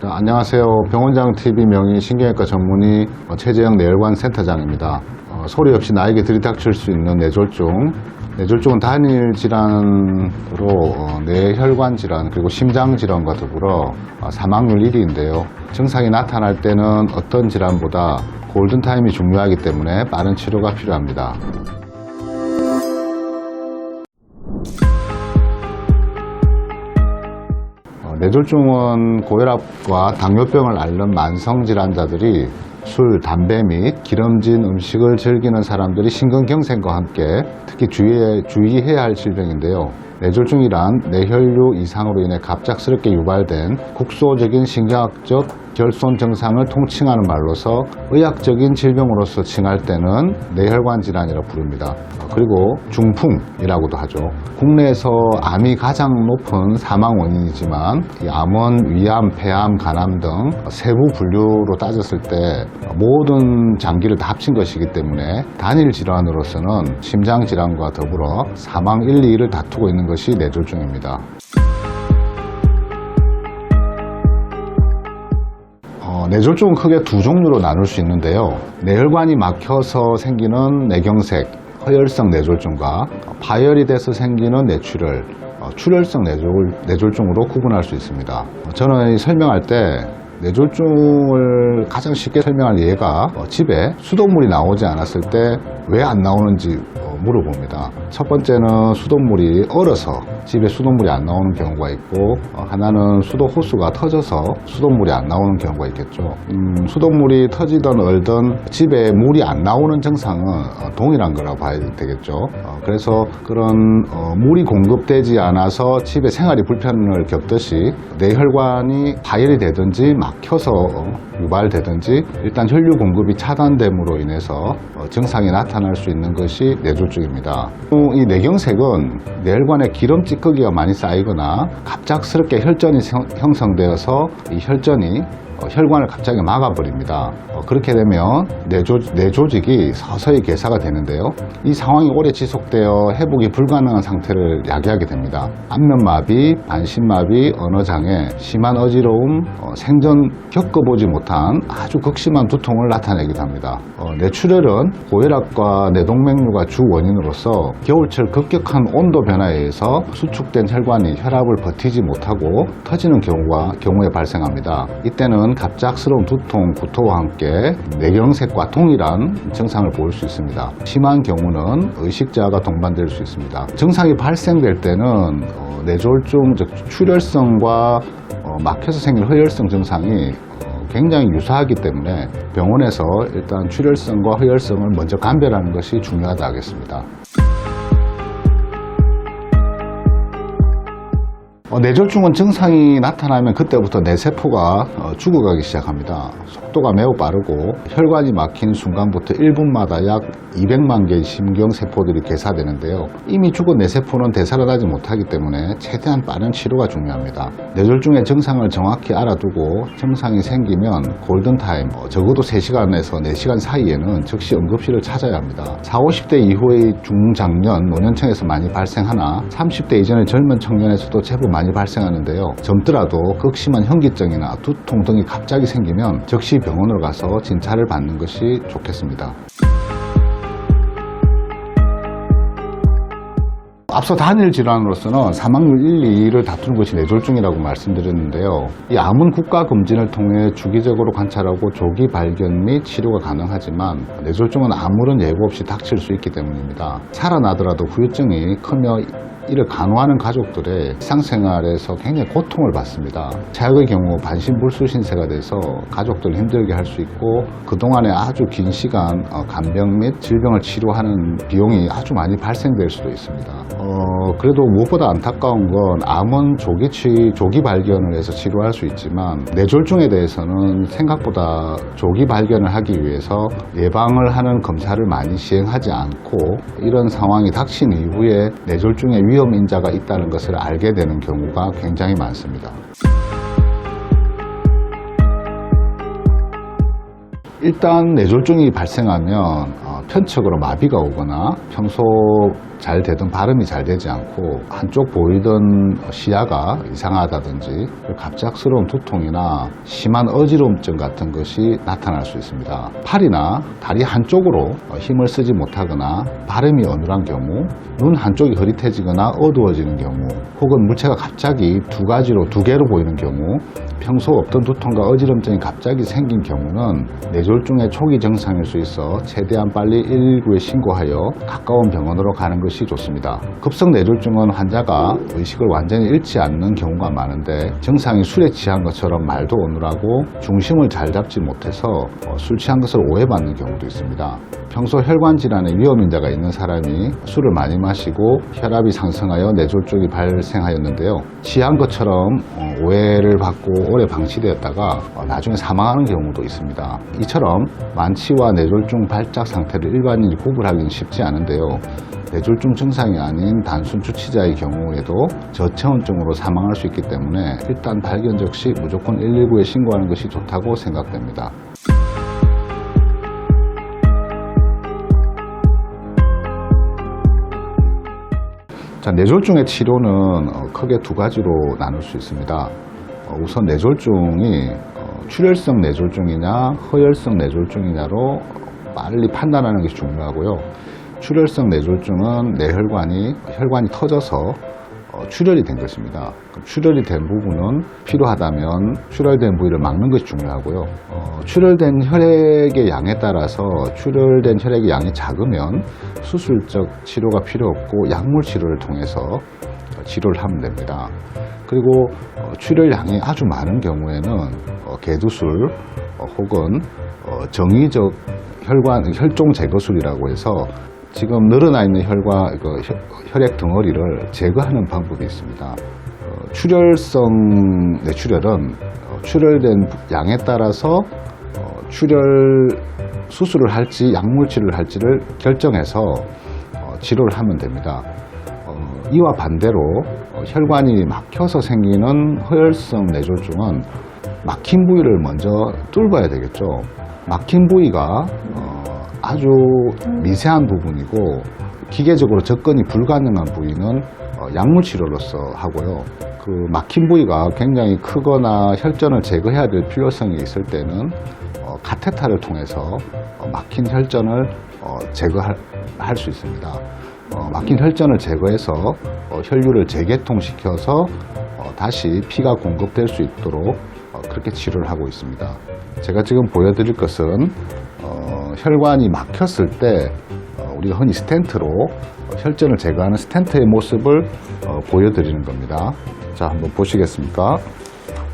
자, 안녕하세요. 병원장 TV 명의 신경외과 전문의 어, 최재영 뇌혈관 센터장입니다. 어, 소리 없이 나에게 들이닥칠 수 있는 뇌졸중. 뇌졸중은 단일 질환으로 어, 뇌혈관 질환 그리고 심장 질환과 더불어 어, 사망률 1위인데요. 증상이 나타날 때는 어떤 질환보다 골든 타임이 중요하기 때문에 빠른 치료가 필요합니다. 뇌졸중은 고혈압과 당뇨병을 앓는 만성 질환자들이 술, 담배 및 기름진 음식을 즐기는 사람들이 심근경색과 함께 특히 주의해, 주의해야 할 질병인데요. 뇌졸중이란 뇌혈류 이상으로 인해 갑작스럽게 유발된 국소적인 신경학적 결손 증상을 통칭하는 말로서 의학적인 질병으로서 칭할 때는 뇌혈관 질환이라 부릅니다. 어, 그리고 중풍이라고도 하죠. 국내에서 암이 가장 높은 사망 원인이지만 이 암은 위암, 폐암, 간암 등 세부 분류로 따졌을 때 모든 장기를 다 합친 것이기 때문에 단일 질환으로서는 심장 질환과 더불어 사망 1, 2위를 다투고 있는 것이 뇌졸중입니다. 어, 뇌졸중은 크게 두 종류로 나눌 수 있는데요. 뇌혈관이 막혀서 생기는 뇌경색, 허혈성 뇌졸중과 파열이 돼서 생기는 뇌출혈, 어, 출혈성 뇌졸, 뇌졸중으로 구분할 수 있습니다. 어, 저는 이 설명할 때 뇌졸중을 가장 쉽게 설명할 예가 어, 집에 수돗물이 나오지 않았을 때 왜 안 나오는지 어, 물어봅니다. 첫 번째는 수돗물이 얼어서 집에 수돗물이 안 나오는 경우가 있고 어, 하나는 수도 호수가 터져서 수돗물이 안 나오는 경우가 있겠죠. 음, 수돗물이 터지던 얼던 집에 물이 안 나오는 증상은 어, 동일한 거라고 봐야 되겠죠. 어, 그래서 그런 어, 물이 공급되지 않아서 집에 생활이 불편을 겪듯이 뇌혈관이 파열이 되든지 막혀서 어, 유발되든지 일단 혈류 공급이 차단됨으로 인해서 어, 증상이 나타날 수 있는 것이 뇌졸중 입니다. 또이 뇌경색은 뇌혈관에 기름 찌꺼기가 많이 쌓이거나 갑작스럽게 혈전이 생- 형성되어서 이 혈전이 어, 혈관을 갑자기 막아버립니다. 어, 그렇게 되면 뇌조, 뇌조직이 서서히 괴사가 되는데요. 이 상황이 오래 지속되어 회복이 불가능한 상태를 야기하게 됩니다. 안면마비, 반신마비, 언어장애, 심한 어지러움, 어, 생전 겪어보지 못한 아주 극심한 두통을 나타내기도 합니다. 어, 뇌출혈은 고혈압과 뇌동맥류가 주 원인으로서 겨울철 급격한 온도 변화에 의해서 수축된 혈관이 혈압을 버티지 못하고 터지는 경우가 경우에 발생합니다. 이때는 갑작스러운 두통, 구토와 함께 뇌경색과 동일한 증상을 보일 수 있습니다. 심한 경우는 의식자가 동반될 수 있습니다. 증상이 발생될 때는 어, 뇌졸중, 즉 출혈성과 어, 막혀서 생긴 허혈성 증상이 어, 굉장히 유사하기 때문에 병원에서 일단 출혈성과 허혈성을 먼저 감별하는 것이 중요하다 하겠습니다. 어, 뇌졸중은 증상이 나타나면 그때부터 뇌세포가 어, 죽어가기 시작합니다. 속도가 매우 빠르고 혈관이 막힌 순간부터 1분마다 약 200만 개의 심경세포들이 개사되는데요. 이미 죽은 뇌세포는 되살아나지 못하기 때문에 최대한 빠른 치료가 중요합니다. 뇌졸중의 증상을 정확히 알아두고 증상이 생기면 골든타임, 어, 적어도 3시간에서 4시간 사이에는 즉시 응급실을 찾아야 합니다. 40, 50대 이후의 중장년, 노년층에서 많이 발생하나 30대 이전의 젊은 청년에서도 제법 많이 발생하는데요. 젊더라도 극심한 현기증이나 두통 등이 갑자기 생기면 즉시 병원으로 가서 진찰을 받는 것이 좋겠습니다. 앞서 단일 질환으로서는 사망률 1, 2를 다투는 것이 뇌졸중이라고 말씀드렸는데요. 이 암은 국가 검진을 통해 주기적으로 관찰하고 조기 발견 및 치료가 가능하지만 뇌졸중은 아무런 예고 없이 닥칠 수 있기 때문입니다. 살아나더라도 후유증이 크며 이를 간호하는 가족들의 일상생활에서 굉장히 고통을 받습니다. 최악의 경우 반신불수 신세가 돼서 가족들을 힘들게 할 수 있고 그동안에 아주 긴 시간 어, 간병 및 질병을 치료하는 비용이 아주 많이 발생될 수도 있습니다. 어, 그래도 무엇보다 안타까운 건 암은 조기 치, 조기 발견을 해서 치료할 수 있지만 뇌졸중에 대해서는 생각보다 조기 발견을 하기 위해서 예방을 하는 검사를 많이 시행하지 않고 이런 상황이 닥친 이후에 뇌졸중의 위험 인자가 있다는 것을 알게 되는 경우가 굉장히 많습니다. 일단 뇌졸중이 발생하면 어, 편측으로 마비가 오거나 평소 잘 되던 발음이 잘 되지 않고 한쪽 보이던 시야가 이상하다든지 갑작스러운 두통이나 심한 어지러움증 같은 것이 나타날 수 있습니다. 팔이나 다리 한쪽으로 힘을 쓰지 못하거나 발음이 어눌한 경우, 눈 한쪽이 흐릿해지거나 어두워지는 경우, 혹은 물체가 갑자기 두 가지로 두 개로 보이는 경우, 평소 없던 두통과 어지럼증이 갑자기 생긴 경우는 뇌졸중의 초기 증상일 수 있어 최대한 빨리 119에 신고하여 가까운 병원으로 가는 것이 좋습니다. 급성 뇌졸중은 환자가 의식을 완전히 잃지 않는 경우가 많은데 증상이 술에 취한 것처럼 말도 어눌하고 중심을 잘 잡지 못해서 어, 술 취한 것을 오해받는 경우도 있습니다. 평소 혈관 질환의 위험 인자가 있는 사람이 술을 많이 마시고 혈압이 상승하여 뇌졸중이 발생하였는데요. 취한 것처럼 어, 오해를 받고 오래 방치되었다가 어, 나중에 사망하는 경우도 있습니다. 이처럼 만취와 뇌졸중 발작 상태를 일반인이 구분하기는 쉽지 않은데요. 뇌졸 중 증상이 아닌 단순 주치자의 경우에도 저체온증으로 사망할 수 있기 때문에 일단 발견 즉시 무조건 119에 신고하는 것이 좋다고 생각됩니다. 자, 뇌졸중의 치료는 어, 크게 두 가지로 나눌 수 있습니다. 어, 우선 뇌졸중이 어, 출혈성 뇌졸중이냐 허혈성 뇌졸중이냐로 빨리 판단하는 것이 중요하고요. 출혈성 뇌졸중은 뇌혈관이 혈관이 터져서 어, 출혈이 된 것입니다. 출혈이 된 부분은 필요하다면 출혈된 부위를 막는 것이 중요하고요. 어, 출혈된 혈액의 양에 따라서 출혈된 혈액의 양이 작으면 수술적 치료가 필요 없고 약물 치료를 통해서 어, 치료를 하면 됩니다. 그리고 어, 출혈량이 아주 많은 경우에는 어, 개두술 어, 혹은 어, 정의적 혈관 혈종 제거술이라고 해서 지금 늘어나 있는 혈관 그 혈- 혈액 덩어리를 제거하는 방법이 있습니다. 어, 출혈성 뇌출혈은 어, 출혈된 양에 따라서 어, 출혈 수술을 할지 약물 치료를 할지를 결정해서 어, 치료를 하면 됩니다. 어, 이와 반대로 어, 혈관이 막혀서 생기는 허혈성 뇌졸중은 막힌 부위를 먼저 뚫어야 되겠죠. 막힌 부위가 어, 아주 미세한 부분이고 기계적으로 접근이 불가능한 부위는 어, 약물 치료로서 하고요. 그 막힌 부위가 굉장히 크거나 혈전을 제거해야 될 필요성이 있을 때는 어, 카테타를 통해서 어, 막힌 혈전을 어, 제거할 할수 있습니다. 어, 막힌 혈전을 제거해서 어, 혈류를 재개통시켜서 어, 다시 피가 공급될 수 있도록 어, 그렇게 치료를 하고 있습니다. 제가 지금 보여드릴 것은 어, 혈관이 막혔을 때 어, 우리가 흔히 스텐트로 어, 혈전을 제거하는 스텐트의 모습을 어, 보여드리는 겁니다. 자, 한번 보시겠습니까?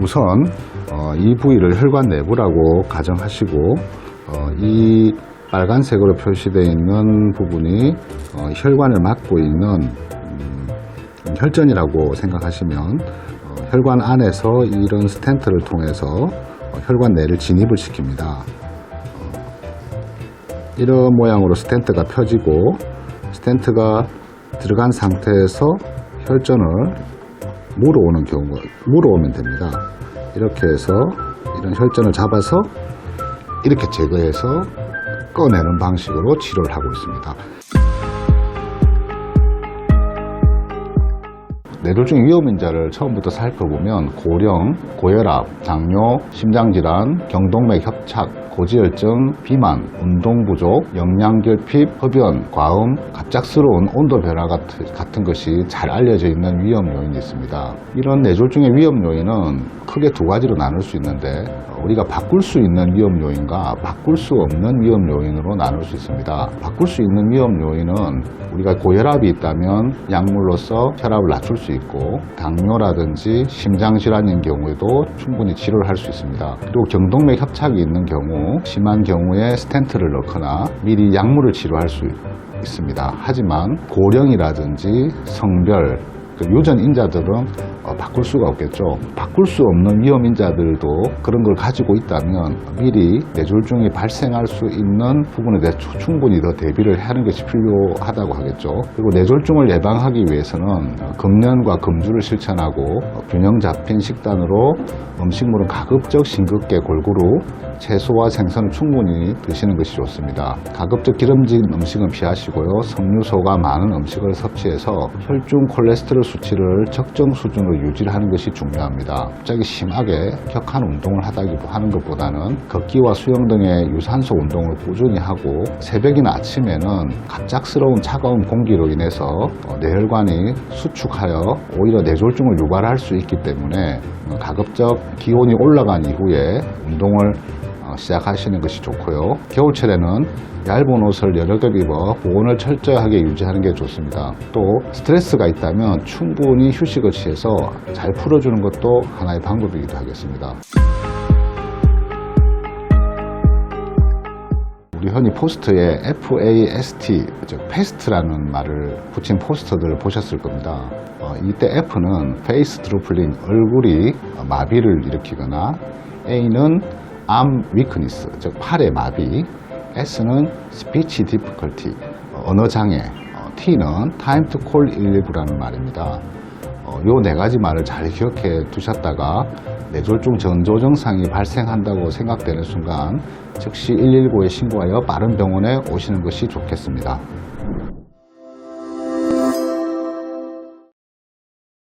우선 어, 이 부위를 혈관 내부라고 가정하시고 어, 이 빨간색으로 표시되어 있는 부분이 어, 혈관을 막고 있는 음, 혈전이라고 생각하시면 어, 혈관 안에서 이런 스텐트를 통해서 어, 혈관 내를 진입을 시킵니다. 어, 이런 모양으로 스텐트가 펴지고 스텐트가 들어간 상태에서 혈전을 물어오는 경우가 물어오면 됩니다. 이렇게 해서 이런 혈전을 잡아서 이렇게 제거해서 꺼내는 방식으로 치료를 하고 있습니다. 뇌졸중 위험인자를 처음부터 살펴보면 고령, 고혈압, 당뇨, 심장질환, 경동맥 협착, 고지혈증, 비만, 운동 부족, 영양결핍, 흡연, 과음, 갑작스러운 온도 변화 같은, 같은 것이 잘 알려져 있는 위험 요인이 있습니다. 이런 뇌졸중의 위험 요인은 크게 두 가지로 나눌 수 있는데 우리가 바꿀 수 있는 위험 요인과 바꿀 수 없는 위험 요인으로 나눌 수 있습니다. 바꿀 수 있는 위험 요인은 우리가 고혈압이 있다면 약물로서 혈압을 낮출 수 있고 당뇨라든지 심장질환인 경우에도 충분히 치료를 할 수 있습니다. 그리고 경동맥 협착이 있는 경우 심한 경우에 스텐트를 넣거나 미리 약물을 치료할 수 있습니다. 하지만 고령이라든지 성별 그 유전 인자들은 어, 바꿀 수가 없겠죠. 바꿀 수 없는 위험인자들도 그런 걸 가지고 있다면 미리 뇌졸중이 발생할 수 있는 부분에 대해 추- 충분히 더 대비를 하는 것이 필요하다고 하겠죠. 그리고 뇌졸중을 예방하기 위해서는 어, 금연과 금주를 실천하고 어, 균형 잡힌 식단으로 음식물은 가급적 싱겁게 골고루 채소와 생선을 충분히 드시는 것이 좋습니다. 가급적 기름진 음식은 피하시고요. 섬유소가 많은 음식을 섭취해서 혈중 콜레스테롤 수치를 적정 수준으로 유지 하는 것이 중요합니다. 갑자기 심하게 격한 운동을 하다기 하는 것보다는 걷기와 수영 등의 유산소 운동을 꾸준히 하고 새벽이나 아침에는 갑작스러운 차가운 공기로 인해서 어, 뇌혈관이 수축하여 오히려 뇌졸중을 유발할 수 있기 때문에 어, 가급적 기온이 올라간 이후에 운동을 어, 시작하시는 것이 좋고요. 겨울철에는 얇은 옷을 여러 겹 입어 보온을 철저하게 유지하는 게 좋습니다. 또 스트레스가 있다면 충분히 휴식을 취해서 잘 풀어주는 것도 하나의 방법이기도 하겠습니다. 우리 흔히 포스트에 FAST, 즉 패스트라는 말을 붙인 포스터들을 보셨을 겁니다. 어, 이때 F는 페이스 드루플링, 얼굴이 마비를 일으키거나 A는 암 위크니스, 즉 팔의 마비, S는 스피치 디피컬티, 언어 장애, 어, T는 타임 투 콜 119라는 말입니다. 요 네 가지 말을 잘 기억해 두셨다가 뇌졸중 전조 증상이 발생한다고 생각되는 순간 즉시 119에 신고하여 빠른 병원에 오시는 것이 좋겠습니다.